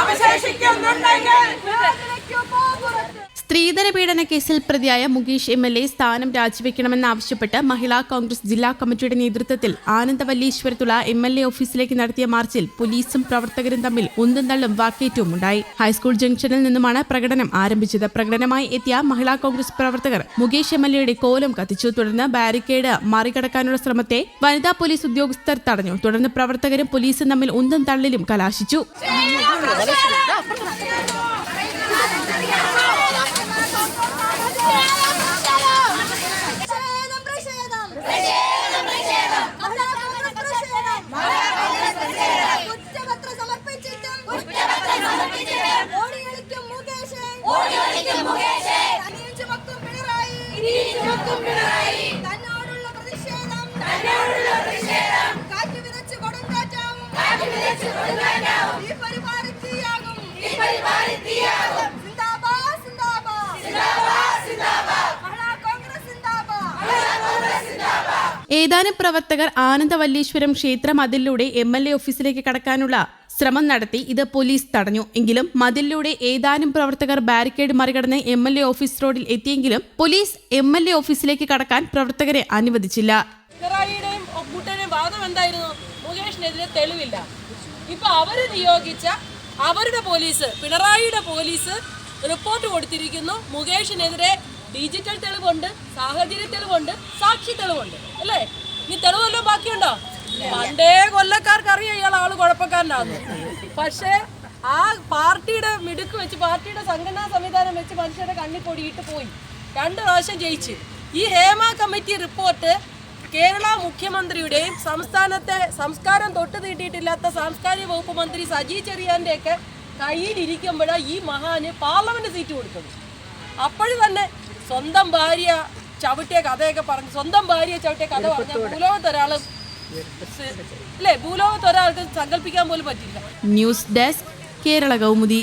അവശേഷിക്കുന്നുണ്ടെങ്കിൽ സ്ത്രീധന പീഡന കേസിൽ പ്രതിയായ മുകേഷ് എം എൽ എ സ്ഥാനം രാജിവെക്കണമെന്നാവശ്യപ്പെട്ട് മഹിളാ കോൺഗ്രസ് ജില്ലാ കമ്മിറ്റിയുടെ നേതൃത്വത്തിൽ ആനന്ദവല്ലീശ്വരത്തുള്ള എം എൽ എ ഓഫീസിലേക്ക് നടത്തിയ മാർച്ചിൽ പോലീസും പ്രവർത്തകരും തമ്മിൽ ഉന്തും തള്ളും വാക്കേറ്റവും ഉണ്ടായി ഹൈസ്കൂൾ ജംഗ്ഷനിൽ നിന്നുമാണ് പ്രകടനം ആരംഭിച്ചത്. പ്രകടനമായി എത്തിയ മഹിളാ കോൺഗ്രസ് പ്രവർത്തകർ മുകേഷ് എം എൽ എയുടെ കോലം കത്തിച്ചു. തുടർന്ന് ബാരിക്കേഡ് മറികടക്കാനുള്ള ശ്രമത്തെ വനിതാ പോലീസ് ഉദ്യോഗസ്ഥർ തടഞ്ഞു. തുടർന്ന് പ്രവർത്തകരും പോലീസും തമ്മിൽ ഉന്തും തള്ളിലും കലാശിച്ചു പ്രതിഷേധം, പ്രതിഷേധം. മഹിളാ കോൺഗ്രസ് പ്രതിഷേധം. കുറ്റപത്രം സമർപ്പിച്ചിട്ടും ഓടിയൊളിക്കും തന്നോടുള്ള പ്രതിഷേധം. കാറ്റ് വിതച്ച് കൊടുങ്കാറ്റാവും. ഈ പരിപാടി തീയാകും. സിന്ദാബാദ്, സിന്ദാബാദ്. മഹിളാ കോൺഗ്രസ് സിന്ദാബാദ്. ഏതാനും പ്രവർത്തകർ ആനന്ദവല്ലീശ്വരം ക്ഷേത്ര മതിലിലൂടെ എം എൽ എ ഓഫീസിലേക്ക് കടക്കാനുള്ള ശ്രമം നടത്തി ഇത് പോലീസ് തടഞ്ഞു. എങ്കിലും മതിലിലൂടെ ഏതാനും പ്രവർത്തകർ ബാരിക്കേഡ് മറികടന്ന് എം എൽ എ ഓഫീസ് റോഡിൽ എത്തിയെങ്കിലും പോലീസ് എം എൽ എ ഓഫീസിലേക്ക് കടക്കാൻ പ്രവർത്തകരെ അനുവദിച്ചില്ല. വാദം എന്തായിരുന്നു? തെളിവില്ല. നിയോഗിച്ച അവരുടെ പോലീസ് പിണറായിയുടെ പോലീസ് റിപ്പോർട്ട് കൊടുത്തിരിക്കുന്നു. മുകേഷിനെതിരെ ഡിജിറ്റൽ തെളിവുണ്ട് സാഹചര്യ തെളിവുണ്ട് സാക്ഷി തെളിവുണ്ട്. അല്ലേ? ഈ തെളിവല്ലോ ബാക്കിയുണ്ടോ? പണ്ടേ കൊല്ലക്കാർക്ക് അറിയാം ഇയാൾ ആൾ കുഴപ്പക്കാരനാന്ന്. പക്ഷേ ആ പാർട്ടിയുടെ മിടുക്ക് വെച്ച് പാർട്ടിയുടെ സംഘടനാ സംവിധാനം വെച്ച് മനുഷ്യരുടെ കണ്ണിൽ പൊടിയിട്ട് പോയി. രണ്ട് പ്രാവശ്യം ജയിച്ച്. ഈ ഹേമ കമ്മിറ്റി റിപ്പോർട്ട് കേരള മുഖ്യമന്ത്രിയുടെയും സംസ്ഥാനത്തെ സംസ്കാരം തൊട്ട് തീട്ടിയിട്ടില്ലാത്ത സാംസ്കാരിക വകുപ്പ് മന്ത്രി സജി ചെറിയാന്റെ ഒക്കെ കയ്യിലിരിക്കുമ്പോഴാണ് ഈ മഹാന് പാർലമെന്റ് സീറ്റ് കൊടുത്തത്. അപ്പോഴും തന്നെ സ്വന്തം ഭാര്യ ചവിട്ടിയ കഥയൊക്കെ പറഞ്ഞു സ്വന്തം ഭാര്യ ചവിട്ടിയ കഥ പറഞ്ഞ ഭൂലോകത്ത് ഒരാൾ അല്ലേ? ഭൂലോകത്ത് ഒരാൾക്ക് സങ്കല്പിക്കാൻ പോലും പറ്റില്ല ന്യൂസ് ഡെസ്ക് കേരള കൗമുദി.